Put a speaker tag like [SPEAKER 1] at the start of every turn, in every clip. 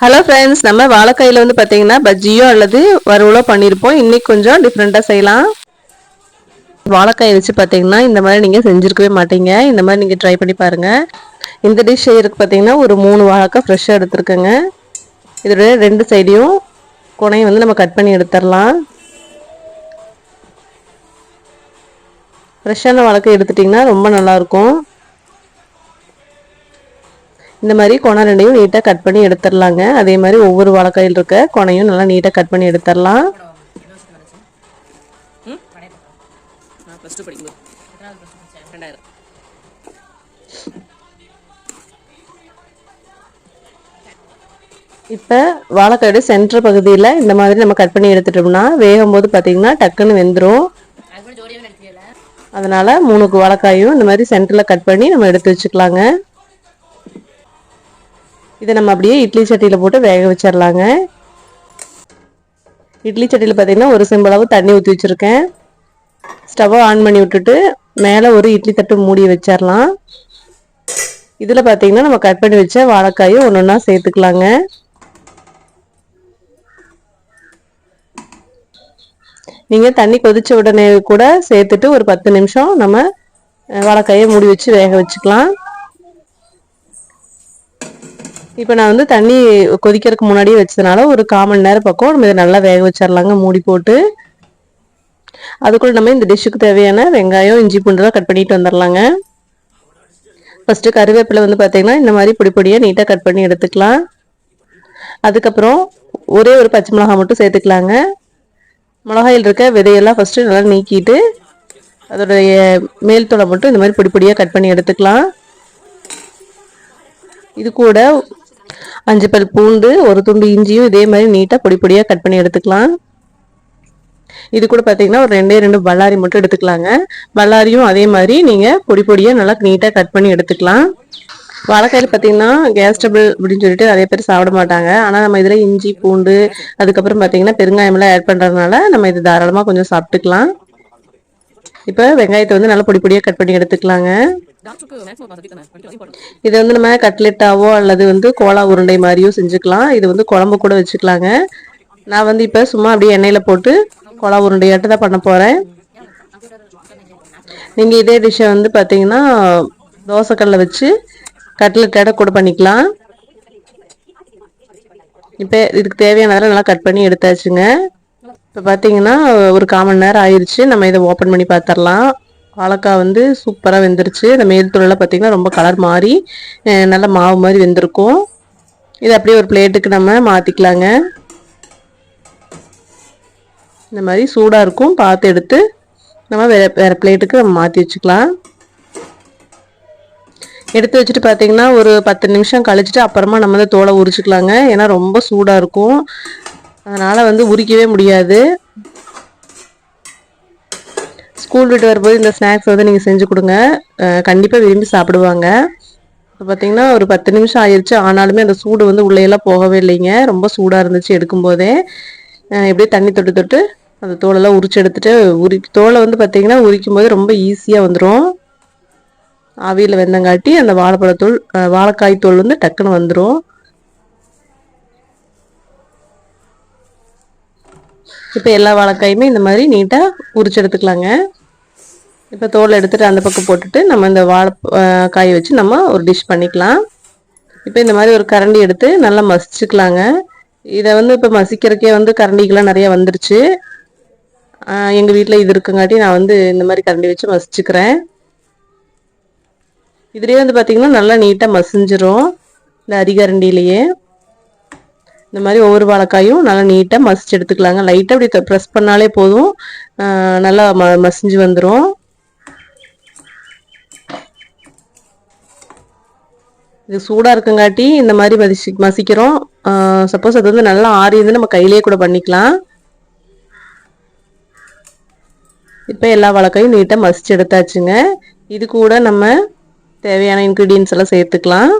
[SPEAKER 1] Hello friends நம்ம வாழைக்காயில் வந்து பார்த்தீங்கன்னா பஜ்ஜியோ அல்லது வறுவலோ பண்ணியிருப்போம் இன்றைக்கி கொஞ்சம் டிஃப்ரெண்ட்டாக செய்யலாம். வாழைக்காயை வச்சு பார்த்தீங்கன்னா இந்த மாதிரி நீங்கள் செஞ்சுருக்கவே மாட்டீங்க. இந்த மாதிரி நீங்கள் ட்ரை பண்ணி பாருங்கள் இந்த டிஷ் செய்யறதுக்கு பார்த்தீங்கன்னா ஒரு மூணு வாழைக்காய் ஃப்ரெஷ்ஷாக எடுத்துருக்கேங்க. இதோட ரெண்டு சைடையும் குனையை வந்து நம்ம கட் பண்ணி எடுத்துடலாம். ஃப்ரெஷ்ஷான வாழைக்காய் எடுத்துட்டிங்கன்னா ரொம்ப நல்லாயிருக்கும் இந்த மாதிரி கொனை ரெண்டையும் நீட்டாக கட் பண்ணி எடுத்துடலாங்க. அதே மாதிரி ஒவ்வொரு வாழைக்காயில் இருக்க கொனையும் நல்லா நீட்டாக கட் பண்ணி எடுத்துடலாம். இப்போ வாழைக்காயோட சென்டர் பகுதியில் இந்த மாதிரி நம்ம கட் பண்ணி எடுத்துட்டோம்னா வேகும் போது பார்த்தீங்கன்னா டக்குன்னு வெந்துடும் அதனால் மூணுக்கு வாழைக்காயும் இந்த மாதிரி சென்டரில் கட் பண்ணி நம்ம எடுத்து வச்சுக்கலாங்க. இதை நம்ம அப்படியே இட்லி சட்டியில் போட்டு வேக வச்சிடலாங்க இட்லி சட்டியில் பார்த்தீங்கன்னா ஒரு சிம்பளவு தண்ணி ஊற்றி வச்சுருக்கேன். ஸ்டவ்வை ஆன் பண்ணி விட்டுட்டு மேலே ஒரு இட்லி தட்டு மூடி வச்சிடலாம் இதில் பார்த்தீங்கன்னா நம்ம கட் பண்ணி வச்ச வாழைக்காயும் ஒன்று ஒன்றா சேர்த்துக்கலாங்க. நீங்கள் தண்ணி கொதிச்ச உடனே கூட சேர்த்துட்டு ஒரு பத்து நிமிஷம் நம்ம வாழைக்காயை மூடி வச்சு வேக வச்சுக்கலாம். இப்போ நான் வந்து தண்ணி கொதிக்கிறதுக்கு முன்னாடியே வச்சதுனால ஒரு காமன் நேரம் பக்கம் நம்ம இதை நல்லா வேக வச்சிடலாங்க மூடி போட்டு அதுக்குள்ள நம்ம இந்த டிஷ்ஷுக்கு தேவையான வெங்காயம் இஞ்சி பூண்டுலாம் கட் பண்ணிட்டு வந்துடலாங்க ஃபஸ்ட்டு கருவேப்பிலை வந்து பார்த்தீங்கன்னா இந்த மாதிரி பொடி பொடியாக நீட்டாக கட் பண்ணி எடுத்துக்கலாம். அதுக்கப்புறம் ஒரே ஒரு பச்சை மிளகாய் மட்டும் சேர்த்துக்கலாங்க. மிளகாயில் இருக்க விதையெல்லாம் ஃபஸ்ட்டு நல்லா நீக்கிட்டு அதோடைய மேல் தோலை மட்டும் இந்த மாதிரி பொடி பொடியாக கட் பண்ணி எடுத்துக்கலாம். இது கூட அஞ்சு பல் பூண்டு ஒரு துண்டு இஞ்சியும் இதே மாதிரி நீட்டாக பொடி பொடியாக கட் பண்ணி எடுத்துக்கலாம். இது கூட பார்த்தீங்கன்னா ஒரு ரெண்டே ரெண்டு பல்லாரி மட்டும் எடுத்துக்கலாங்க. பல்லாரியும் அதே மாதிரி நீங்கள் பொடி பொடியாக நல்லா நீட்டாக கட் பண்ணி எடுத்துக்கலாம். வாழைக்காயில் பார்த்தீங்கன்னா கேஸ் டபுள் அப்படின்னு சொல்லிட்டு நிறைய பேர் சாப்பிட மாட்டாங்க. ஆனால் நம்ம இதில் இஞ்சி பூண்டு அதுக்கப்புறம் பார்த்தீங்கன்னா பெருங்காயமெல்லாம் ஆட் பண்ணுறதுனால நம்ம இது தாராளமாக கொஞ்சம் சாப்பிட்டுக்கலாம். இப்போ வெங்காயத்தை வந்து நல்லா பொடி பொடியாக கட் பண்ணி எடுத்துக்கலாங்க.
[SPEAKER 2] இதை
[SPEAKER 1] இது வந்து நம்ம கட்லெட்டாவோ அல்லது வந்து கோலா உருண்டை மாதிரியோ செஞ்சுக்கலாம். இது வந்து குழம்பு கூட வச்சுக்கலாங்க. நான் வந்து இப்போ சும்மா அப்படியே எண்ணெயில் போட்டு கோலா உருண்டையாட்டு தான் பண்ண போகிறேன் நீங்கள் இதே டிஷ்ஷை வந்து பார்த்தீங்கன்னா தோசைக்கல்ல வச்சு கட்லெட்டாட கூட பண்ணிக்கலாம். இப்போ இதுக்கு தேவையானதெல்லாம் நல்லா கட் பண்ணி எடுத்தாச்சுங்க. இப்போ பார்த்தீங்கன்னா ஒரு காமன் நேரம் ஆயிடுச்சு நம்ம இதை ஓப்பன் பண்ணி பார்த்துடலாம் வாழைக்காய் வந்து சூப்பராக வெந்துருச்சு. இந்த மேல் தூளெல்லாம் பார்த்தீங்கன்னா ரொம்ப கலர் மாறி நல்ல மாவு மாதிரி வெந்திருக்கும். இது அப்படியே ஒரு பிளேட்டுக்கு நம்ம மாற்றிக்கலாங்க இந்த மாதிரி சூடாக இருக்கும். பார்த்து எடுத்து நம்ம வேறு வேறு பிளேட்டுக்கு நம்ம மாற்றி வச்சுக்கலாம். எடுத்து வச்சுட்டு பார்த்தீங்கன்னா ஒரு பத்து நிமிஷம் கழிச்சிட்டு அப்புறமா நம்ம வந்து தோலை உரிச்சிக்கலாங்க. ஏன்னா ரொம்ப சூடாக இருக்கும். அதனால் வந்து உரிக்கவே முடியாது. ஸ்கூல் விட்டு வரும்போது இந்த ஸ்நாக்ஸ் வந்து நீங்கள் செஞ்சு கொடுங்க. கண்டிப்பாக விரும்பி சாப்பிடுவாங்க. இப்போ பார்த்தீங்கன்னா ஒரு பத்து நிமிஷம் ஆயிடுச்சு ஆனாலுமே அந்த சூடு வந்து உள்ளேயெல்லாம் போகவே இல்லைங்க. ரொம்ப சூடாக இருந்துச்சு எடுக்கும்போதே. எப்படியே தண்ணி தொட்டு தொட்டு அந்த தோலெல்லாம் உரிச்சு எடுத்துட்டு உரி தோலை வந்து பார்த்தீங்கன்னா உரிக்கும் போது ரொம்ப ஈஸியாக வந்துடும் ஆவியில் வெந்தங்காட்டி அந்த வாழைப்பழத்தூள் வாழைக்காய் தோல் வந்து டக்குன்னு வந்துடும் இப்போ எல்லா வாழைக்காயுமே இந்த மாதிரி நீட்டாக உரிச்சு எடுத்துக்கலாங்க. இப்போ தோல் எடுத்துகிட்டு அந்த பக்கம் போட்டுட்டு நம்ம இந்த வாழை காய் காயை வச்சு நம்ம ஒரு டிஷ் பண்ணிக்கலாம். இப்போ இந்த மாதிரி ஒரு கரண்டி எடுத்து நல்லா மசிச்சுக்கலாங்க. இதை வந்து இப்போ மசிக்கிறக்கே வந்து கரண்டிக்கெலாம் நிறையா வந்துருச்சு. எங்கள் வீட்டில் இது இருக்குங்காட்டி நான் வந்து இந்த மாதிரி கரண்டி வச்சு மசிச்சுக்கிறேன். இதுலேயே வந்து பார்த்திங்கன்னா நல்லா நீட்டாக மசிஞ்சிரும் இந்த அரிகரண்டிலேயே இந்த மாதிரி ஒவ்வொரு வாழைக்காயும் நல்லா நீட்டாக மசிச்சு எடுத்துக்கலாங்க. லைட்டாக அப்படி ப்ரெஸ் பண்ணாலே போதும். நல்லா ம மசிஞ்சு வந்துடும் இது சூடாக இருக்குங்காட்டி இந்த மாதிரி மதிச்சு மசிக்கிறோம். சப்போஸ் அது வந்து நல்லா ஆறியது நம்ம கையிலேயே கூட பண்ணிக்கலாம். இப்போ எல்லா வழக்கையும் நீட்டாக மசிச்சு எடுத்தாச்சுங்க. இது கூட நம்ம தேவையான இன்க்ரீடியன்ஸ் எல்லாம் சேர்த்துக்கலாம்.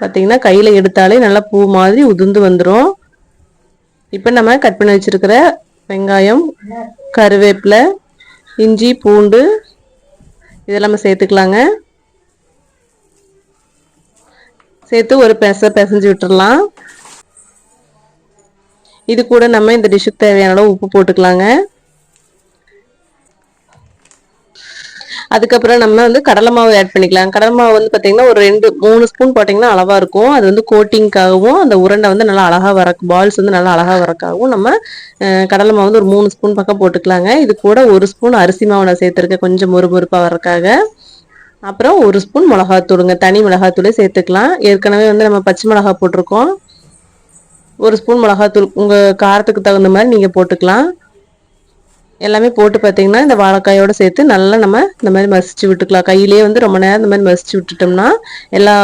[SPEAKER 1] பார்த்தீங்கன்னா கையில் எடுத்தாலே நல்லா பூ மாதிரி உதிர்ந்து வந்துடும் இப்போ நம்ம கட் பண்ணி வச்சிருக்கிற வெங்காயம் கருவேப்பிலை இஞ்சி பூண்டு இதெல்லாம் நம்ம சேர்த்துக்கலாங்க. சேர்த்து ஒரு பெச பிசைஞ்சு விட்டுடலாம் இது கூட நம்ம இந்த டிஷ்ஷுக்கு தேவையான அளவு உப்பு போட்டுக்கலாங்க. அதுக்கப்புறம் நம்ம வந்து கடலை மாவு ஆட் பண்ணிக்கலாம். கடலை மாவு வந்து பார்த்தீங்கன்னா ஒரு ரெண்டு மூணு ஸ்பூன் போட்டிங்கன்னா அளவாக இருக்கும். அது வந்து கோட்டிங்காகவும் அந்த உருண்டை வந்து நல்லா அழகாக வர பால்ஸ் வந்து நல்லா அழகாக வரக்காகவும் நம்ம கடலை மாவு வந்து ஒரு மூணு ஸ்பூன் பக்கம் போட்டுக்கலாங்க. இது கூட ஒரு ஸ்பூன் அரிசி மாவு நான் சேர்த்துருக்கேன். கொஞ்சம் மொறுமொறுப்பாக வரக்காக அப்புறம் ஒரு ஸ்பூன் மிளகாத்தூளுங்க தனி மிளகாத்தூளே சேர்த்துக்கலாம். ஏற்கனவே வந்து நம்ம பச்சை மிளகா போட்டிருக்கோம். ஒரு ஸ்பூன் மிளகாத்தூள் உங்கள் காரத்துக்கு தகுந்த மாதிரி நீங்கள் போட்டுக்கலாம். எல்லாமே போட்டு பார்த்தீங்கன்னா இந்த வாழைக்காயோட சேர்த்து நல்லா நம்ம இந்த மாதிரி மசிச்சு விட்டுக்கலாம். கையிலேயே வந்து ரொம்ப நேரம் இந்த மாதிரி மசிச்சு விட்டுட்டோம்னா எல்லா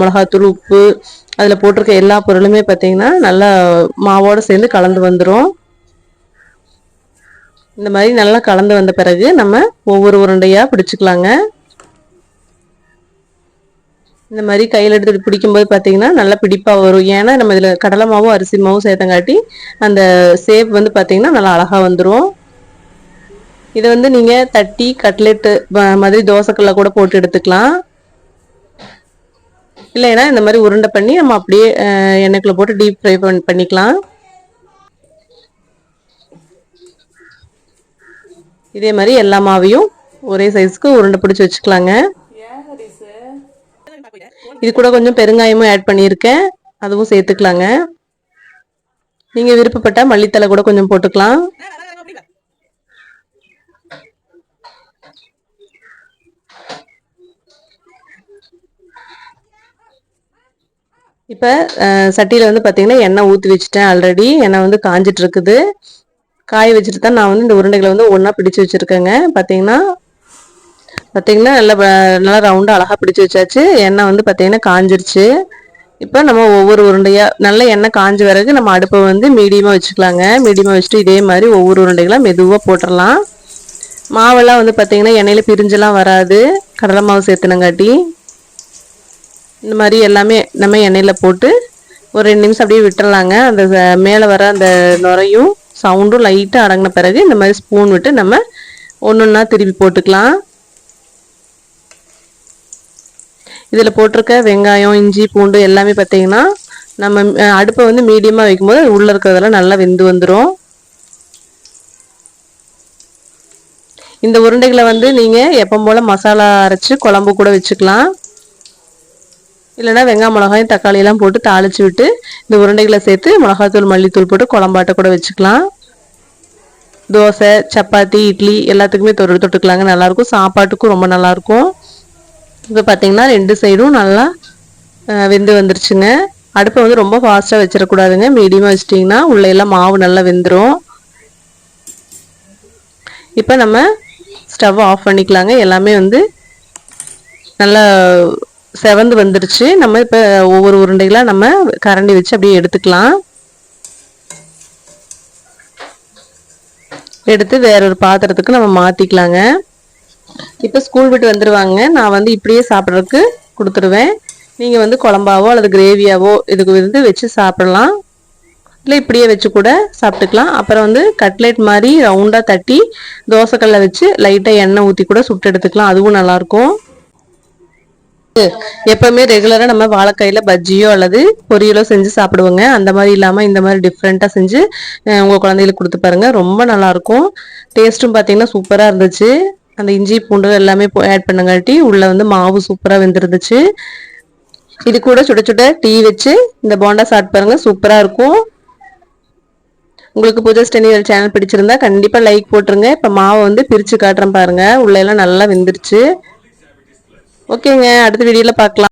[SPEAKER 1] மிளகாத்தூள் உப்பு அதில் போட்டிருக்க எல்லா பொருளுமே பார்த்தீங்கன்னா நல்லா மாவோடு சேர்ந்து கலந்து வந்துடும் இந்த மாதிரி நல்லா கலந்து வந்த பிறகு நம்ம ஒவ்வொரு உருண்டையாக பிடிச்சிக்கலாங்க. இந்த மாதிரி கையில் எடுத்துகிட்டு பிடிக்கும்போது பார்த்தீங்கன்னா நல்லா பிடிப்பாக வரும். ஏன்னா நம்ம இதில் கடலை மாவும் அரிசி மாவும் சேர்த்தங்காட்டி அந்த சேப் வந்து பார்த்தீங்கன்னா நல்லா அழகாக வந்துடும் இதை வந்து நீங்கள் தட்டி கட்லெட்டு மாதிரி தோசைக்கல்ல கூட போட்டு எடுத்துக்கலாம். இல்லைன்னா இந்த மாதிரி உருண்டை பண்ணி நம்ம அப்படியே அஹ், எண்ணெய்க்குள்ள போட்டு டீப் ஃப்ரை பண்ணிக்கலாம். இதே மாதிரி எல்லா மாவையும் ஒரே சைஸ்க்கு உருண்டை பிடிச்சி வச்சுக்கலாங்க. இது கூட கொஞ்சம் பெருங்காயமும் ஆட் பண்ணியிருக்கேன். அதுவும் சேர்த்துக்கலாங்க. நீங்க விருப்பப்பட்டா மல்லித்தலை கூட கொஞ்சம் போட்டுக்கலாம். இப்போ சட்டியில் வந்து பார்த்தீங்கன்னா எண்ணெய் ஊற்றி வச்சுட்டேன் ஆல்ரெடி எண்ணெய் வந்து காஞ்சிட்டு இருக்குது. காய வச்சுட்டு தான் நான் வந்து இந்த உருண்டைகளை வந்து ஒன்றா பிடிச்சு வச்சுருக்கேங்க. பார்த்தீங்கன்னா பார்த்தீங்கன்னா நல்லா நல்லா ரவுண்டாக அழகாக பிடிச்சு வச்சாச்சு. எண்ணெய் வந்து பார்த்தீங்கன்னா காஞ்சிருச்சு. இப்போ நம்ம ஒவ்வொரு உருண்டையாக நல்ல எண்ணெய் காஞ்ச பிறகு நம்ம அடுப்பை வந்து மீடியமாக வச்சுக்கலாங்க. மீடியமாக வச்சுட்டு இதே மாதிரி ஒவ்வொரு உருண்டைகளாக மெதுவாக போட்டுடலாம் மாவெல்லாம் வந்து பார்த்திங்கன்னா எண்ணெயில் பிரிஞ்செல்லாம் வராது. கடலை மாவு சேர்த்துனங்காட்டி. இந்த மாதிரி எல்லாமே நம்ம எண்ணெயில் போட்டு ஒரு ரெண்டு நிமிஷம் அப்படியே விட்டுறலாங்க. அந்த மேலே வர அந்த நுரையும் சவுண்டும் லைட்டாக அடங்கின பிறகு இந்த மாதிரி ஸ்பூன் விட்டு நம்ம ஒன்று ஒன்றா திருப்பி போட்டுக்கலாம். இதில் போட்டிருக்க வெங்காயம் இஞ்சி பூண்டு எல்லாமே பார்த்தீங்கன்னா நம்ம அடுப்பை வந்து மீடியமாக வைக்கும்போது உள்ளே இருக்கிறதெல்லாம் நல்லா வெந்து வந்துடும் இந்த உருண்டைகளை வந்து நீங்கள் எப்போ போல் மசாலா அரைச்சி குழம்பு கூட வச்சுக்கலாம். இல்லைன்னா வெங்காயம் மிளகாயும் தக்காளியெல்லாம் போட்டு தாளிச்சு விட்டு இந்த உருண்டைகளை சேர்த்து மிளகாத்தூள் மல்லித்தூள் போட்டு குழம்பாட்ட கூட வச்சுக்கலாம். தோசை சப்பாத்தி இட்லி எல்லாத்துக்குமே தொட்டு தொட்டுக்கலாங்க. நல்லாயிருக்கும். சாப்பாட்டுக்கும் ரொம்ப நல்லாயிருக்கும். இப்போ பார்த்தீங்கன்னா ரெண்டு சைடும் நல்லா வெந்து வந்துருச்சுங்க. அடுப்பை வந்து ரொம்ப ஃபாஸ்ட்டாக வச்சிடக்கூடாதுங்க. மீடியமாக வச்சிட்டிங்கன்னா உள்ளே எல்லாம் மாவு நல்லா வெந்துடும் இப்போ நம்ம ஸ்டவ் ஆஃப் பண்ணிக்கலாங்க. எல்லாமே வந்து நல்லா செவந்து வந்துருச்சு. நம்ம இப்போ ஒவ்வொரு உருண்டைகளாக நம்ம கரண்டி வச்சு அப்படியே எடுத்துக்கலாம். எடுத்து வேற ஒரு பாத்திரத்துக்கு நம்ம மாற்றிக்கலாங்க இப்போ ஸ்கூல் விட்டு வந்துடுவாங்க நான் வந்து இப்படியே சாப்பிட்றதுக்கு கொடுத்துருவேன். நீங்கள் வந்து குழம்பாவோ அல்லது கிரேவியாவோ இதுக்கு வந்து வச்சு சாப்பிடலாம். இல்லை இப்படியே வச்சு கூட சாப்பிட்டுக்கலாம். அப்புறம் வந்து கட்லெட் மாதிரி ரவுண்டாக தட்டி தோசைக்கல்ல வச்சு லைட்டாக எண்ணெய் ஊற்றி கூட சுட்டு எடுத்துக்கலாம். அதுவும் நல்லாயிருக்கும். எப்பவுமே ரெகுலராக நம்ம வாழைக்காயில பஜ்ஜியோ அல்லது பொரியலோ செஞ்சு சாப்பிடுவோங்க. அந்த மாதிரி இல்லாமல் இந்த மாதிரி டிஃப்ரெண்ட்டாக செஞ்சு உங்கள் உங்க குழந்தைகளுக்கு கொடுத்து பாருங்க. ரொம்ப நல்லா இருக்கும் டேஸ்ட்டும் பார்த்தீங்கன்னா சூப்பராக இருந்துச்சு. அந்த இஞ்சி பூண்டு எல்லாமே ஆட் பண்ணங்காட்டி உள்ளே வந்து மாவு சூப்பராக வெந்துருந்துச்சு. இது கூட சுட சுட டீ வச்சு இந்த போண்டா சாப்பிட்டு பாருங்க சூப்பராக இருக்கும். உங்களுக்கு பூஜா ஸ்டெனியல் சேனல் பிடிச்சிருந்தா கண்டிப்பாக லைக் போட்டுருங்க. இப்போ மாவை வந்து பிரித்து காட்டுறேன் பாருங்கள் உள்ள எல்லாம் நல்லா வெந்துருச்சு. ஓகேங்க அடுத்த வீடியோவில் பார்க்கலாம்